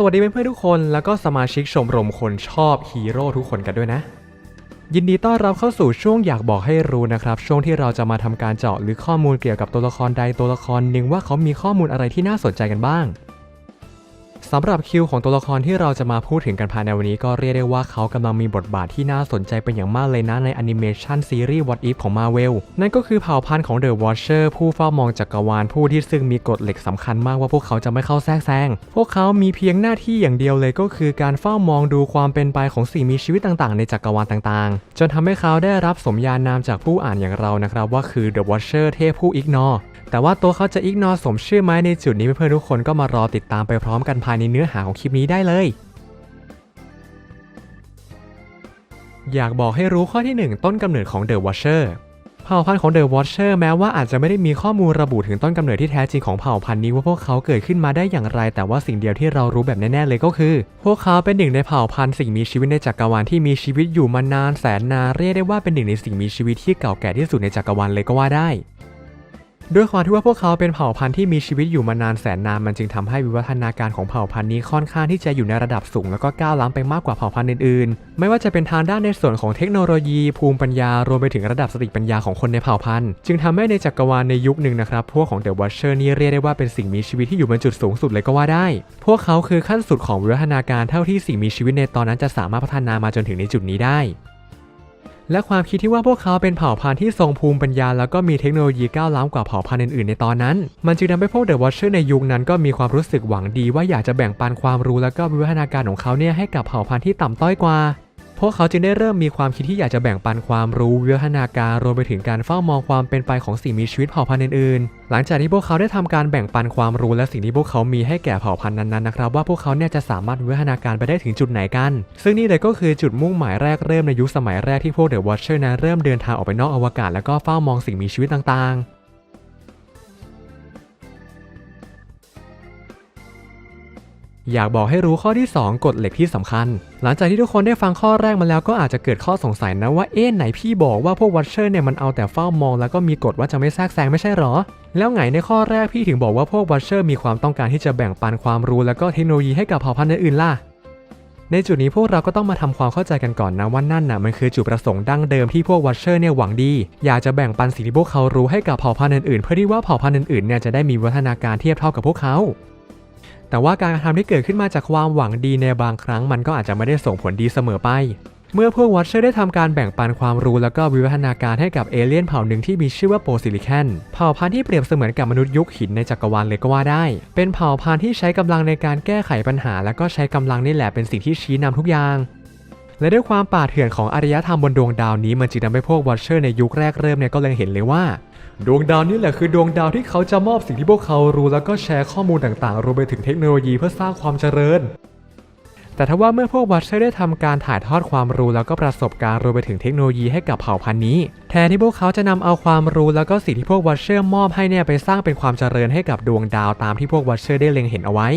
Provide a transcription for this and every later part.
สวัสดีเพื่อนๆทุกคนแล้วก็สมาชิกชมรมคนชอบฮีโร่ทุกคนกันด้วยนะ ยินดีต้อนรับเข้าสู่ช่วงอยากบอกให้รู้นะครับ ช่วงที่เราจะมาทำการเจาะหรือข้อมูลเกี่ยวกับตัวละครใดตัวละครหนึ่งว่าเขามีข้อมูลอะไรที่น่าสนใจกันบ้าง สำหรับคิวของตัวละครที่เราจะมาพูดถึงกันภายในวันนี้ก็เรียกได้ว่าเขากำลังมีบทบาทที่น่าสนใจเป็นอย่างมากเลยนะในแอนิเมชันซีรีส์ What If ของ Marvel นั่นก็คือเผ่าพันธุ์ของ The Watcher ผู้เฝ้ามองจักรวาลผู้ที่ซึ่งมีกฎเหล็กสำคัญมากว่าพวกเขาจะไม่เข้าแทรกแซง พวกเขามีเพียงหน้าที่อย่างเดียวเลยก็คือการเฝ้ามองดูความเป็นไปของสิ่งมีชีวิตต่างๆ ในจักรวาลต่างๆ จนทำให้เขาได้รับสมญานามจากผู้อ่านอย่างเรานะครับว่าคือ The Watcher เทพผู้อิกนอแต่ว่าตัวเขาจะอิกนอสมชื่อไหมในจุดนี้เพื่อนๆทุกคนก็มารอติดตามไปพร้อมกันายในเนื้อหาของคลิปนี้ได้เลย อยากบอกให้รู้ข้อที่ 1 ต้นกำเนิดของ The Watcher เผ่าพันธุ์ของ The Watcher แม้ว่าอาจจะไม่ได้มีข้อมูลระบุถึงต้นกำเนิดที่แท้จริงของเผ่าพันธุ์นี้ว่าพวกเขาเกิดขึ้นมาได้อย่างไร แต่ว่าสิ่งเดียวที่เรารู้แบบแน่ๆเลยก็คือ พวกเขาเป็นหนึ่งในเผ่าพันธุ์สิ่งมีชีวิตในจักรวาลที่มีชีวิตอยู่มานานแสนนานเรียกได้ว่าเป็นหนึ่งในสิ่งมีชีวิตที่เก่าแก่ที่สุดในจักรวาลเลยก็ว่าได้ ด้วยความที่ว่าพวกเขาเป็นเผ่าพันธุ์ที่มีชีวิตอยู่มานานแสนนานมันจึงทำให้วิวัฒนาการของเผ่าพันธุ์นี้ค่อนข้างที่จะอยู่ในระดับสูงแล้วก็ก้าวล้ำไปมากกว่าเผ่าพันธุ์อื่นๆ ไม่ว่าจะเป็นทางด้านในส่วนของเทคโนโลยี ภูมิปัญญารวมไปถึงระดับสติปัญญาของคนในเผ่าพันธุ์ จึงทำให้ในจักรวาลในยุคหนึ่งนะครับพวกของเดอะวอชเชอร์นี่เรียกได้ว่าเป็นสิ่งมีชีวิตที่อยู่บนจุดสูงสุดเลยก็ว่าได้ พวกเขาคือขั้นสุดของวิวัฒนาการเท่าที่สิ่งมีชีวิตในตอนนั้นจะสามารถพัฒนามาจนถึงในจุดนี้ได้ และความคิดที่ว่าพวกเขาเป็นเผ่าพันธุ์ที่ทรงภูมิปัญญา แล้วก็มีเทคโนโลยีก้าวล้ำกว่าเผ่าพันธุ์อื่นๆในตอนนั้น มันจึงทำให้พวกเดอะวอชเชอร์ในยุคนั้นก็มีความรู้สึกหวังดีว่าอยากจะแบ่งปันความรู้ แล้วก็วิวัฒนาการของเขาเนี่ยให้กับเผ่าพันธุ์ที่ต่ำต้อยกว่า พวกเขาจึงได้เริ่มมีความคิดที่อยากจะแบ่งปันความรู้วิวัฒนาการรวมไปถึงการเฝ้ามองความเป็นไปของสิ่งมีชีวิตเผ่าพันธุ์อื่นๆ หลังจากที่พวกเขาได้ทำการแบ่งปันความรู้และสิ่งที่พวกเขามีให้แก่เผ่าพันธุ์นั้นๆนะครับว่าพวกเขาเนี่ยจะสามารถวิวัฒนาการไปได้ถึงจุดไหนกัน ซึ่งนี่เลยก็คือจุดมุ่งหมายแรกเริ่มในยุคสมัยแรกที่พวกเดอะวอชเชอร์นั้นเริ่มเดินทางออกไปนอกอวกาศแล้วก็เฝ้ามองสิ่งมีชีวิตต่างๆ อยากบอกให้รู้ข้อที่ 2 กฎเหล็กที่สำคัญ หลังจากที่ทุกคนได้ฟังข้อแรกมาแล้วก็อาจจะเกิดข้อสงสัยนะว่าเอ๊ะไหนพี่บอกว่าพวกวัชเชอร์เนี่ยมันเอาแต่เฝ้ามองแล้วก็มีกฎว่าจะไม่แทรกแซงไม่ใช่หรอ แล้วไงในข้อแรกพี่ถึงบอกว่าพวกวัชเชอร์มีความต้องการที่จะแบ่งปันความรู้แล้วก็เทคโนโลยีให้กับเผ่าพันธุ์อื่นล่ะในจุดนี้พวกเราก็ต้องมาทำความเข้าใจกันก่อนนะว่านั่นน่ะมันคือจุดประสงค์ดั้งเดิมที่พวกวัชเชอร์เนี่ยหวังดี อยากจะแบ่งปันสิ่งที่พวกเขารู้ให้กับเผ่าพันธุ์อื่นๆ เพื่อที่ว่าเผ่าพันธุ์อื่นๆเนี่ยจะได้มีวัฒนาการเทียบเท่ากับพวกเขา แต่ว่าการกระทำที่เกิดขึ้นมาจากความหวังดีในบางครั้งมันก็อาจจะไม่ได้ส่งผลดีเสมอไป เมื่อพวกวัชเชอร์ได้ทำการแบ่งปันความรู้แล้วก็วิวัฒนาการให้กับเอเลี่ยนเผ่าหนึ่งที่มีชื่อว่าโปรซิลิแคนเผ่าพันธุ์ที่เปรียบเสมือนกับมนุษย์ยุคหินในจักรวาลเลยก็ว่าได้ เป็นเผ่าพันธุ์ที่ใช้กำลังในการแก้ไขปัญหา แล้วก็ใช้กำลังนี่แหละเป็นสิ่งที่ชี้นำทุกอย่าง และด้วยความป่าเถื่อนของอารยธรรมบนดวงดาวนี้มันจึงทำให้พวกวัชเชอร์ในยุคแรกเริ่มเนี่ยก็เลยเห็นเลยว่า ดวงดาวนี้แหละคือดวงดาวที่เขาจะมอบสิ่งที่พวกเขารู้แล้วก็แชร์ข้อมูลต่างๆรวมไปถึงเทคโนโลยีเพื่อสร้างความเจริญ แต่ถ้าว่าเมื่อพวกวัชเชอร์ได้ทำการถ่ายทอดความรู้แล้วก็ประสบการณ์รวมไปถึงเทคโนโลยีให้กับเผ่าพันธุ์นี้ แทนที่พวกเขาจะนำเอาความรู้แล้วก็สิ่งที่พวกวัชเชอร์มอบให้เนี่ยไปสร้างเป็นความเจริญให้กับดวงดาวตามที่พวกวัชเชอร์ได้เล็งเห็นเอาไว้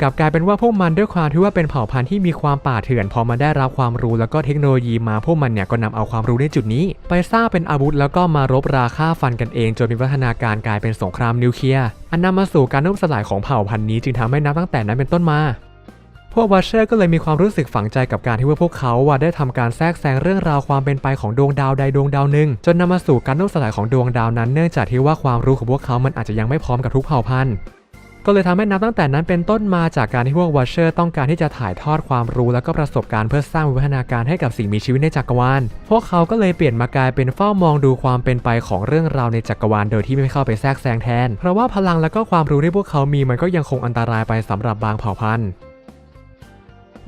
กลับกลายเป็นว่าพวกมันด้วยความที่ว่าเป็นเผ่าพันธุ์ที่มีความป่าเถื่อน พอมาได้รับความรู้แล้วก็เทคโนโลยีมาพวกมันเนี่ยก็นำเอาความรู้ในจุดนี้ ไปสร้างเป็นอาวุธแล้วก็มารบราฆ่าฟันกันเอง จนมีวัฒนาการกลายเป็นสงครามนิวเคลียร์อันนำมาสู่การล่มสลายของเผ่าพันธุ์นี้จึงทำให้นับตั้งแต่นั้นเป็นต้นมาพวกวัชเชอร์ก็เลยมีความรู้สึกฝังใจกับการที่ว่าพวกเขาว่าได้ทำการแทรกแซงเรื่องราวความเป็นไปของดวงดาวใดดวงดาวหนึ่งจนนำมาสู่การล่มสลายของดวงดาวนั้นเนื่องจากที่ว่าความรู้ของพวกเขามันอาจจะยังไม่พร้อมกับทุกเผ่าพันธุ์ ก็เลยทำให้นับตั้งแต่นั้นเป็นต้นมาจากการที่พวกวัชเชอร์ต้องการที่จะถ่ายทอดความรู้และก็ประสบการณ์เพื่อสร้างวิวัฒนาการให้กับสิ่งมีชีวิตในจักรวาล พวกเขาก็เลยเปลี่ยนมากลายเป็นเฝ้ามองดูความเป็นไปของเรื่องราวในจักรวาลโดยที่ไม่เข้าไปแทรกแซงแทน เพราะว่าพลังและก็ความรู้ที่พวกเขามีมันก็ยังคงอันตรายไปสำหรับบางเผ่าพันธุ์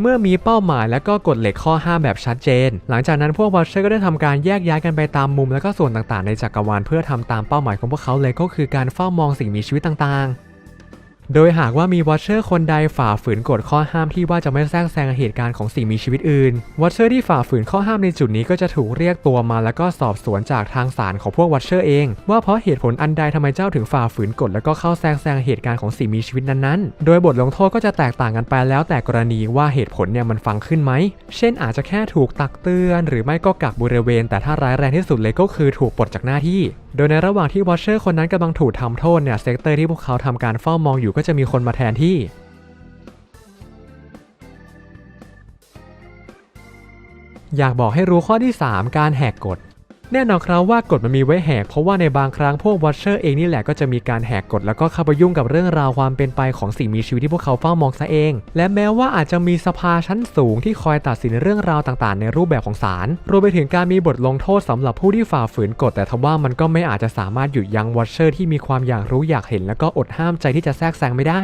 เมื่อมีเป้าหมายและก็กฎเหล็กข้อห้ามแบบชัดเจน หลังจากนั้นพวกวอชเชอร์ก็ได้ทำการแยกย้ายกันไปตามมุมและก็ส่วนต่างๆ ในจักรวาลเพื่อทำตามเป้าหมายของพวกเขาเลยก็คือการเฝ้ามองสิ่งมีชีวิตต่างๆ โดยหากว่ามีวอชเชอร์คนใดฝ่าฝืนกฎข้อห้ามที่ว่าจะไม่แทรกแซงเหตุการณ์ของสิ่งมีชีวิตอื่นวอชเชอร์ที่ฝ่าฝืนข้อห้ามในจุดนี้ก็จะถูกเรียกตัวมาแล้วก็สอบสวนจากทางศาลของพวกวอชเชอร์เอง ว่าเพราะเหตุผลอันใดทำไมเจ้าถึงฝ่าฝืนกฎแล้วก็เข้าแทรกแซงเหตุการณ์ของสิ่งมีชีวิตนั้นๆ โดยบทลงโทษก็จะแตกต่างกันไปแล้วแต่กรณีว่าเหตุผลเนี่ยมันฟังขึ้นไหม เช่นอาจจะแค่ถูกตักเตือน หรือไม่ก็กักบริเวณ แต่ถ้าร้ายแรงที่สุดเลยก็คือถูกปลดจากหน้าที่ โดยในระหว่างที่วอชเชอร์คนนั้นกำลังถูกทำโทษเนี่ยเซกเตอร์ที่พวกเขาทำการเฝ้ามองอยู่ก็ก็จะมีคนมาแทนที่ อยากบอกให้รู้ข้อที่ 3 การแหกกฎ แน่นอนครับว่ากฎมันมีไว้แหกเพราะว่าในบางครั้งพวกวอชเชอร์เองนี่แหละก็จะมีการแหกกฎแล้วก็เข้าไปยุ่งกับเรื่องราวความเป็นไปของสิ่งมีชีวิตที่พวกเขาเฝ้ามองซะเอง และแม้ว่าอาจจะมีสภาชั้นสูงที่คอยตัดสินเรื่องราวต่างๆ ในรูปแบบของศาลรวมไปถึงการมีบทลงโทษสำหรับผู้ที่ฝ่าฝืนกฎแต่ทว่ามันก็ไม่อาจจะสามารถหยุดยั้งวอชเชอร์ที่มีความอยากรู้อยากเห็น แล้วก็อดห้ามใจที่จะแทรกแซงไม่ได้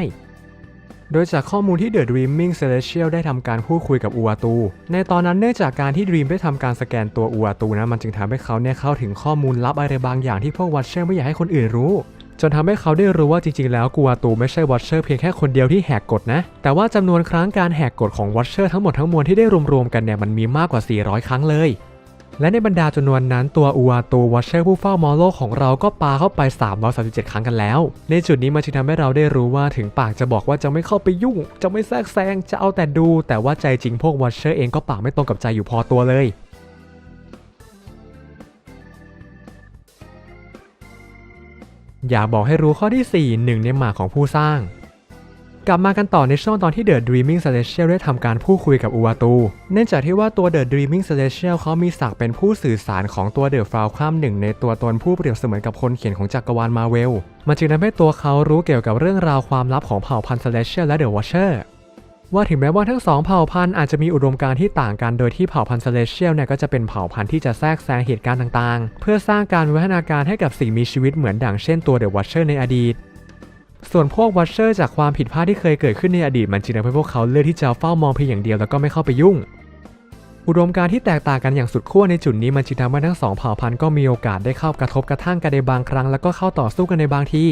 โดยจากข้อมูลที่ The Dreaming Celestial ได้ทำการพูดคุยกับอูอาตู ในตอนนั้นเนื่องจากการที่ Dream ได้ทำการสแกนตัวอูอาตูนะ มันจึงทำให้เขาเนี่ยเข้าถึงข้อมูลลับอะไรบางอย่างที่พวกวัชเชอร์ไม่อยากให้คนอื่นรู้ จนทำให้เขาได้รู้ว่าจริงๆ แล้วกูอาตูไม่ใช่วัชเชอร์เพียงแค่คนเดียวที่แหกกฎนะ แต่ว่าจำนวนครั้งการแหกกฎของวัชเชอร์ทั้งหมดทั้งมวลที่ได้รวมๆกันเนี่ยมันมีมากกว่า 400 ครั้งเลย และในบรรดาจำนวนนั้นตัวอูอาตูวัชเชอร์ผู้เฝ้ามอโลกของเราก็ปาเข้าไป 337 ครั้งกันแล้ว ในจุดนี้มันจึงทำให้เราได้รู้ว่าถึงปากจะบอกว่าจะไม่เข้าไปยุ่ง จะไม่แทรกแซงจะเอาแต่ดู แต่ว่าใจจริงพวกวัชเชอร์เองก็ปากไม่ตรงกับใจอยู่พอตัวเลยอยากบอกให้รู้ข้อที่4หนึ่งในหมากของผู้สร้าง กลับมากันต่อในช่วงตอนที่ The Dreaming Celestial ได้ทำการพูดคุยกับอูวาตู เนื่องจากที่ว่าตัว The Dreaming Celestial เขามีศักดิ์เป็นผู้สื่อสารของตัว The Falcon หนึ่งในตัวตนผู้เปรียบเสมือนกับคนเขียนของจักรวาลมาเวล มันจึงทำให้ตัวเขารู้เกี่ยวกับเรื่องราวความลับของเผ่าพันธุ์ Celestial และ The Watcher ว่าถึงแม้ว่าทั้งสองเผ่าพันธุ์อาจจะมีอุดมการณ์ที่ต่างกัน โดยที่เผ่าพันธุ์ Celestial เนี่ยก็จะเป็นเผ่าพันธุ์ที่จะแทรกแซงเหตุการณ์ต่างๆ เพื่อสร้างการวิวัฒนาการให้กับสิ่งมีชีวิตเหมือนดังเช่นตัว The Watcher ในอดีต ส่วนพวกวัชเชอร์จากความผิดพลาดที่เคยเกิดขึ้นในอดีตมันจึงทำให้พวกเขาเลือกที่จะเฝ้ามองเพียงอย่างเดียวแล้วก็ไม่เข้าไปยุ่ง อุดมการที่แตกต่างกันอย่างสุดขั้วในจุดนี้มันจึงทำให้ทั้งสองเผ่าพันธุ์ก็มีโอกาสได้เข้ากระทบกระทั่งกันในบางครั้งแล้วก็เข้าต่อสู้กันในบางที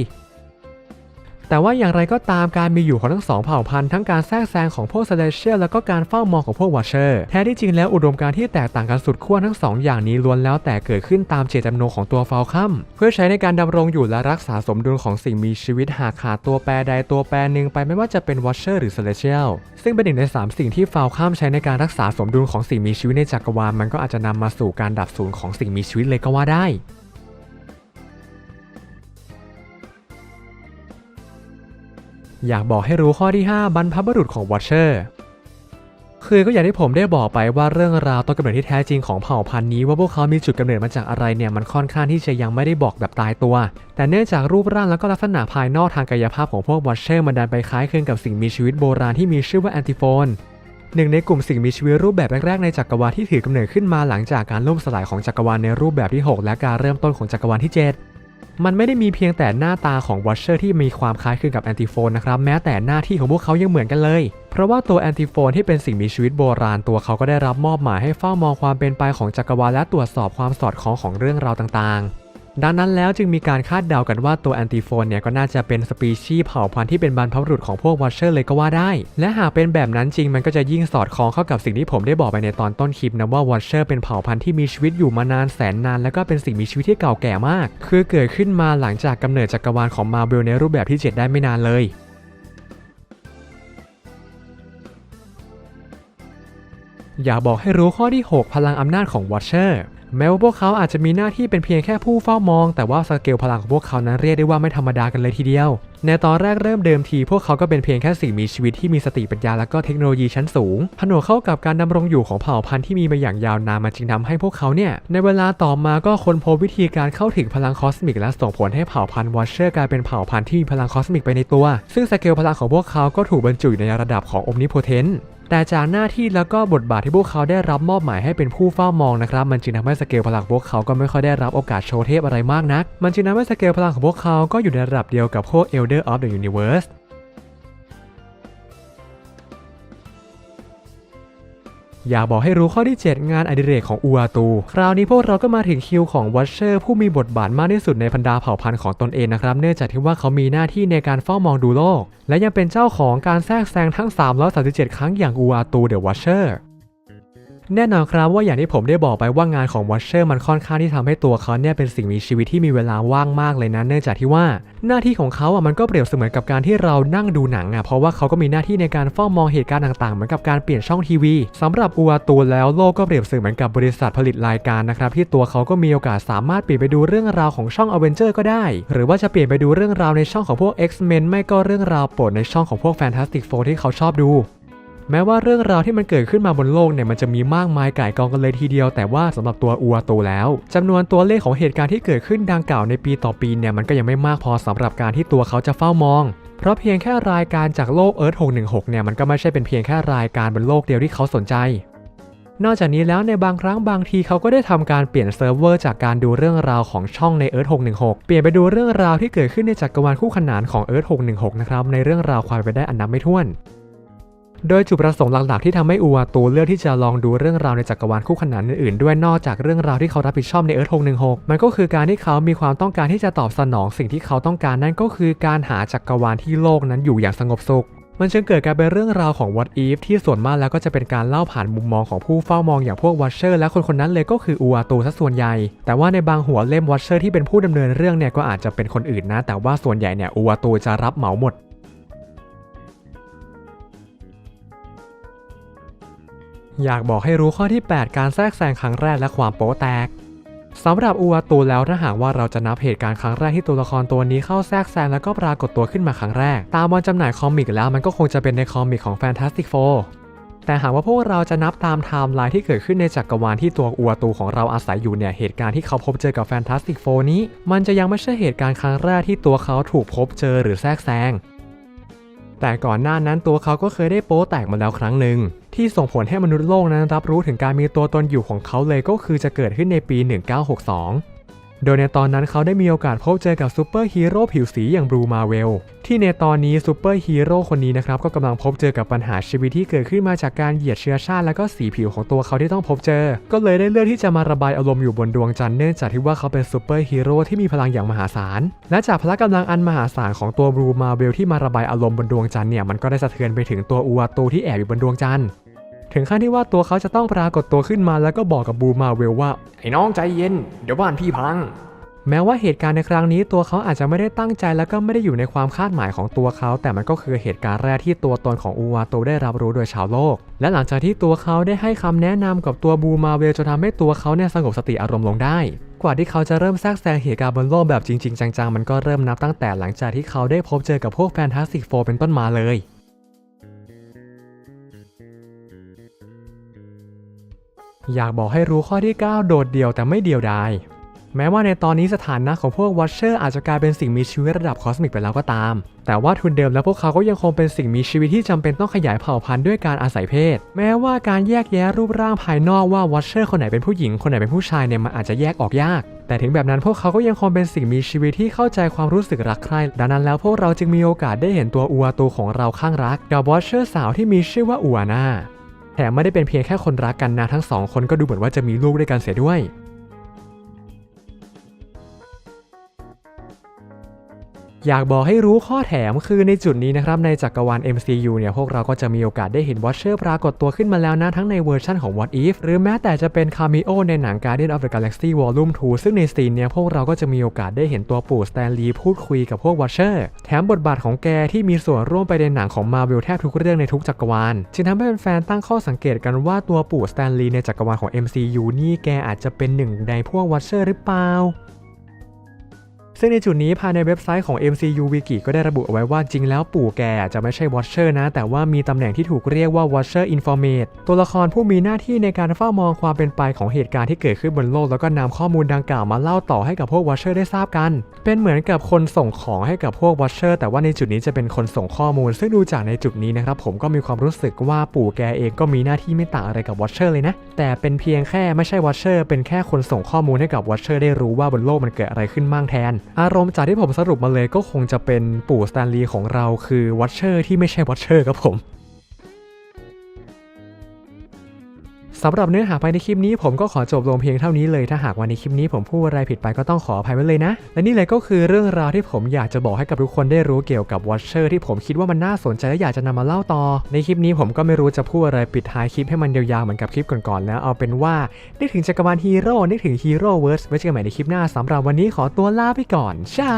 แต่ว่าอย่างไรก็ตามการมีอยู่ของทั้งสองเผ่าพันธุ์ทั้งการแทรกแซงของพวกเซเลเชียลแล้วก็การเฝ้ามองของพวกวอชเชอร์แท้ที่จริงแล้วอุดมการที่แตกต่างกันสุดขั้วทั้งสองอย่างนี้ล้วนแล้วแต่เกิดขึ้นตามเจตจำนงของตัวฟาลคัมเพื่อใช้ในการดำรงอยู่และรักษาสมดุลของสิ่งมีชีวิตหากขาดตัวแปรใดตัวแปรหนึ่งไปไม่ว่าจะเป็นวอชเชอร์หรือเซเลเชียลซึ่งเป็นหนึ่งในสามสิ่งที่ฟาลคัมใช้ในการรักษาสมดุลของสิ่งมีชีวิตในจักรวาลมันก็อาจจะนำมาสู่การดับสูญของสิ่งมีชีวิตเลยก็ว่าได้ อยากบอกให้รู้ข้อที่ 5 บรรพบุรุษของวอชเชอร์ คือก็อย่างที่ผมได้บอกไปว่าเรื่องราวต้นกำเนิดที่แท้จริงของเผ่าพันธุ์นี้ว่าพวกเขามีจุดกำเนิดมาจากอะไรเนี่ยมันค่อนข้างที่จะยังไม่ได้บอกแบบตายตัว แต่เนื่องจากรูปร่างแล้วก็ลักษณะภายนอกทางกายภาพของพวกวอชเชอร์มันดันไปคล้ายคลึงกับสิ่งมีชีวิตโบราณที่มีชื่อว่าแอนติโฟนหนึ่งในกลุ่มสิ่งมีชีวิตรูปแบบแรกๆในจักรวาลที่ถือกำเนิดขึ้นมาหลังจากการล่มสลายของจักรวาลในรูปแบบที่ 6 และการเริ่มต้นของจักรวาลที่ 7 มันไม่ได้มีเพียงแต่หน้าตาของวอชเชอร์ที่มีความคล้ายคลึงกับแอนติโฟนนะครับ แม้แต่หน้าที่ของพวกเขายังเหมือนกันเลย เพราะว่าตัวแอนติโฟนที่เป็นสิ่งมีชีวิตโบราณตัวเขาก็ได้รับมอบหมายให้เฝ้ามองความเป็นไปของจักรวาลและตรวจสอบความสอดคล้องของเรื่องราวต่างๆ ดังนั้นแล้วจึงมีการคาดเดากันว่าตัวแอนติโฟนเนี่ยก็น่าจะเป็นสปีชีส์เผ่าพันธุ์ที่เป็นบรรพบุรุษของพวกวอชเชอร์เลยก็ว่าได้ และหากเป็นแบบนั้นจริงมันก็จะยิ่งสอดคล้องเข้ากับสิ่งที่ผมได้บอกไปในตอนต้นคลิปนะว่าวอชเชอร์เป็นเผ่าพันธุ์ที่มีชีวิตอยู่มานานแสนนาน แล้วก็เป็นสิ่งมีชีวิตที่เก่าแก่มาก คือเกิดขึ้นมาหลังจากกำเนิดจักรวาลของมาเบลในรูปแบบที่ 7 ได้ไม่นานเลยอย่าบอกให้รู้ข้อที่ 6 พลังอำนาจของวอชเชอร์ แม้ว่าพวกเขาอาจจะมีหน้าที่เป็นเพียงแค่ผู้เฝ้ามอง แต่ว่าสเกลพลังของพวกเขานั้นเรียกได้ว่าไม่ธรรมดากันเลยทีเดียว ในตอนแรกเริ่มเดิมที พวกเขาก็เป็นเพียงแค่สิ่งมีชีวิตที่มีสติปัญญาและก็เทคโนโลยีชั้นสูง ผนวกเข้ากับการดำรงอยู่ของเผ่าพันธุ์ที่มีมาอย่างยาวนานมาจึงทำให้พวกเขาเนี่ย ในเวลาต่อมาก็ค้นพบวิธีการเข้าถึงพลังคอสมิกและส่งผลให้เผ่าพันธุ์วอชเชอร์กลายเป็นเผ่าพันธุ์ที่มีพลังคอสมิกไปในตัว ซึ่งสเกลพลังของพวกเขาก็ถูกบรรจุอยู่ในระดับของอมนิโพเทน แต่จากหน้าที่แล้วก็บทบาทที่พวกเขาได้รับมอบหมายให้เป็นผู้เฝ้ามองนะครับ มันจึงทำให้สเกลพลังพวกเขาก็ไม่ค่อยได้รับโอกาสโชว์เทพอะไรมากนัก มันจึงทำให้สเกลพลังของพวกเขาก็อยู่ในระดับเดียวกับพวก Elder of the Universe อยากบอกให้รู้ข้อที่ 7 งานอดิเรกของอูอาตู คราวนี้พวกเราก็มาถึงคิวของวัชเชอร์ ผู้มีบทบาทมากที่สุดในพันดาเผ่าพันธุ์ของตนเองนะครับ เนื่องจากที่ว่าเขามีหน้าที่ในการเฝ้ามองดูโลก และยังเป็นเจ้าของการแทรกแซงทั้ง 337 ครั้งอย่างอูอาตูเดอะวัชเชอร์ แน่นอนครับว่าอย่างที่ผมได้บอกไปว่างานของวอชเชอร์มันค่อนข้างที่ทำให้ตัวเขาเนี่ยเป็นสิ่งมีชีวิตที่มีเวลาว่างมากเลยนะเนื่องจากที่ว่า หน้าที่ของเขาอะมันก็เปรียบเสมือนกับการที่เรานั่งดูหนังอะเพราะว่าเขาก็มีหน้าที่ในการเฝ้ามองเหตุการณ์ต่างๆ เหมือนกับการเปลี่ยนช่องทีวีสำหรับอูอาตูแล้วโลกก็เปรียบเสมือนกับบริษัทผลิตรายการนะครับที่ตัวเขาก็มีโอกาสสามารถเปลี่ยนไปดูเรื่องราวของช่องอเวนเจอร์ก็ได้ หรือว่าจะเปลี่ยนไปดูเรื่องราวในช่องของพวก X-Men ไม่ก็เรื่องราวโปรดในช่องของพวก Fantastic Four ที่เขาชอบดู แม้ว่าเรื่องราวที่มันเกิดขึ้นมาบนโลกเนี่ยมันจะมีมากมายก่ายกองกันเลยทีเดียว แต่ว่าสำหรับตัวอัวโตแล้วจำนวนตัวเลขของเหตุการณ์ที่เกิดขึ้นดังกล่าวในปีต่อปีเนี่ยมันก็ยังไม่มากพอสำหรับการที่ตัวเขาจะเฝ้ามอง เพราะเพียงแค่รายการจากโลกเอิร์ธ616เนี่ยมันก็ไม่ใช่เป็นเพียงแค่รายการบนโลกเดียวที่เขาสนใจ นอกจากนี้แล้วในบางครั้งบางทีเขาก็ได้ทำการเปลี่ยนเซิร์ฟเวอร์จากการดูเรื่องราวของช่องใน Earth 616 เปลี่ยนไปดูเรื่องราวที่เกิดขึ้นในจักรวาลคู่ขนานของ Earth 616นะครับในเรื่องราวความเป็นได้อันนับไม่ถ้วน โดยจุดประสงค์หลักๆที่ทำให้อูวาตูเลือกที่จะลองดูเรื่องราวในจักรวาลคู่ขนานอื่นๆ ด้วยนอกจากเรื่องราวที่เขารับผิดชอบใน Earth 616มันก็คือการที่เขามีความต้องการที่จะตอบสนองสิ่งที่เขาต้องการนั่นก็คือการหาจักรวาลที่โลกนั้นอยู่อย่างสงบสุขมันจึงเกิดกลายเป็นเรื่องราวของ What If ที่ส่วนมากแล้วก็จะเป็นการเล่าผ่านมุมมองของผู้เฝ้ามองอย่างพวก Watcher และคนคนนั้นเลยก็คืออูอาตูซะส่วนใหญ่ แต่ว่าในบางหัวเล่ม Watcher ที่เป็นผู้ดำเนินเรื่องเนี่ยก็อาจจะเป็นคนอื่นนะ แต่ว่าส่วนใหญ่เนี่ยอูอาตูจะรับเหมาหมด อยากบอกให้รู้ข้อที่ 8 การแทรกแซงครั้งแรกและความโป๊แตกสำหรับอูอาตูแล้วถ้าหากว่าเราจะนับเหตุการณ์ครั้งแรกที่ตัวละครตัวนี้เข้าแทรกแซงแล้วก็ปรากฏตัวขึ้นมาครั้งแรก ตามวันจำหน่ายคอมิกแล้วมันก็คงจะเป็นในคอมิกของ Fantastic Four แต่หากว่าพวกเราจะนับตามไทม์ไลน์ที่เกิดขึ้นในจักรวาลที่ตัวอูอาตูของเราอาศัยอยู่เนี่ย เหตุการณ์ที่เขาพบเจอกับ Fantastic Four นี้ มันจะยังไม่ใช่เหตุการณ์ครั้งแรกที่ตัวเขาถูกพบเจอหรือแทรกแซง แต่ก่อนหน้านั้นตัวเขาก็เคยได้โป๊แตกมาแล้วครั้งหนึ่งที่ส่งผลให้มนุษย์โลกนั้นรับรู้ถึงการมีตัวตนอยู่ของเขาเลยก็คือจะเกิดขึ้นในปี 1962 โดยในตอนนั้นเขาได้มีโอกาสพบเจอกับซูเปอร์ฮีโร่ผิวสีอย่างบรูมาเวลที่ในตอนนี้ซูเปอร์ฮีโร่คนนี้นะครับก็กำลังพบเจอกับปัญหาชีวิตที่เกิดขึ้นมาจากการเหยียดเชื้อชาติและก็สีผิวของตัวเขาที่ต้องพบเจอ ก็เลยได้เลือกที่จะมาระบายอารมณ์อยู่บนดวงจันทร์เนื่องจากที่ว่าเขาเป็นซูเปอร์ฮีโร่ที่มีพลังอย่างมหาศาล และจากพละกำลังอันมหาศาลของตัวบรูมาเวลที่มาระบายอารมณ์บนดวงจันทร์เนี่ยมันก็ได้สะเทือนไปถึงตัวอูอาตูที่แอบอยู่บนดวงจันทร์ ถึงขั้นที่ว่าตัวเขาจะต้องปรากฏตัวขึ้นมาแล้วก็บอกกับบูมาเวลว่า ไอ้น้องใจเย็น เดี๋ยวบ้านพี่พัง แม้ว่าเหตุการณ์ในครั้งนี้ตัวเขาอาจจะไม่ได้ตั้งใจแล้วก็ไม่ได้อยู่ในความคาดหมายของตัวเขา แต่มันก็คือเหตุการณ์แรกที่ตัวตนของอูวาโตได้รับรู้โดยชาวโลก และหลังจากที่ตัวเขาได้ให้คำแนะนำกับตัวบูมาเวลจนทำให้ตัวเขาเนี่ยสงบสติอารมณ์ลงได้กว่าที่เขาจะเริ่มแทรกแซงเหตุการณ์บนโลกแบบจริง ๆ จังๆ มันก็เริ่มนับตั้งแต่หลังจากที่เขาได้พบเจอกับพวกแฟนตาสติกโฟเป็นต้นมาเลย อยากบอกให้รู้ข้อที่ 9 โดดเดี่ยวแต่ไม่เดียวดาย แม้ว่าในตอนนี้สถานะของพวกวอชเชอร์อาจจะกลายเป็นสิ่งมีชีวิตระดับคอสมิกไปแล้วก็ตาม แต่ว่าทุนเดิมแล้วพวกเขาก็ยังคงเป็นสิ่งมีชีวิตที่จำเป็นต้องขยายเผ่าพันธุ์ด้วยการอาศัยเพศ แม้ว่าการแยกแยะรูปร่างภายนอกว่าวอชเชอร์คนไหนเป็นผู้หญิงคนไหนเป็นผู้ชายเนี่ยมันอาจจะแยกออกยาก แต่ถึงแบบนั้นพวกเขาก็ยังคงเป็นสิ่งมีชีวิตที่เข้าใจความรู้สึกรักใคร่ ดังนั้นแล้วพวกเราจึงมีโอกาสได้เห็นตัวอัวตูของเราข้างรักกับวอชเชอร์สาวที่มีชื่อว่าอัวนา แถมไม่ได้เป็นเพียงแค่คนรักกันนะทั้งสองคนก็ดูเหมือนว่าจะมีลูกด้วยกันเสียด้วย อยากบอกให้รู้ข้อแถมคือในจุดนี้นะครับในจักรวาล MCU เนี่ยพวกเราก็จะมีโอกาสได้เห็นวอชเชอร์ปรากฏตัวขึ้นมาแล้วนะทั้งในเวอร์ชั่นของ What If หรือแม้แต่จะเป็นคาเมโอในหนัง Guardian of the Galaxy Volume 2 ซึ่งในซีนเนี่ยพวกเราก็จะมีโอกาสได้เห็นตัวปู่สแตนลีย์พูดคุยกับพวกวอชเชอร์แถมบทบาทของแกที่มีส่วนร่วมไปในหนังของ Marvel แทบทุกเรื่องในทุกจักรวาลจึงทำให้แฟนๆตั้งข้อสังเกตกันว่าตัวปู่สแตนลีย์ในจักรวาลของ MCU นี่แกอาจจะเป็นหนึ่งในพวกวอชเชอร์หรือเปล่า ซึ่งในจุดนี้ภายในเว็บไซต์ของ MCU Wiki ก็ได้ระบุเอาไว้ว่าจริงแล้วปู่แกจะไม่ใช่ Watcher นะ แต่ว่ามีตำแหน่งที่ถูกเรียกว่า Watcher Informate ตัวละครผู้มีหน้าที่ในการเฝ้ามองความเป็นไปของเหตุการณ์ที่เกิดขึ้นบนโลก แล้วก็นำข้อมูลดังกล่าวมาเล่าต่อให้กับพวก Watcher ได้ทราบกัน เป็นเหมือนกับคนส่งของให้กับพวก Watcher แต่ว่าในจุดนี้จะเป็นคนส่งข้อมูล ซึ่งดูจากในจุดนี้นะครับผมก็มีความรู้สึกว่าปู่แกเองก็มีหน้าที่ไม่ต่างอะไรกับ Watcher เลยนะ แต่เป็นเพียงแค่ไม่ใช่ Watcher เป็นแค่คนส่งข้อมูลให้กับ Watcher ได้รู้ว่าบนโลกมันเกิดอะไรขึ้นบ้างแทนอารมณ์จากที่ผมสรุปมาเลยก็คงจะเป็นปู่สแตนลีย์ของเราคือวัตเชอร์ที่ไม่ใช่วัตเชอร์ครับผม สำหรับเนื้อหาภายในคลิปนี้ผมก็ขอจบลงเพียงเท่านี้เลยถ้าหากวันในคลิปนี้ผมพูดอะไรผิดไปก็ต้องขออภัยไว้เลยนะ และนี่เลยก็คือเรื่องราวที่ผมอยากจะบอกให้กับทุกคนได้รู้เกี่ยวกับ Watcher ที่ผมคิดว่ามันน่าสนใจและอยากจะนำมาเล่าต่อ ในคลิปนี้ผมก็ไม่รู้จะพูดอะไรปิดท้ายคลิปให้มันยาวๆเหมือนกับคลิปก่อนๆแล้วเอาเป็นว่านึกถึงจักรวาลฮีโร่นึกถึงฮีโร่เวิร์สไว้เจอกันใหม่ในคลิปหน้าสำหรับวันนี้ขอตัวลาไปก่อนเช้า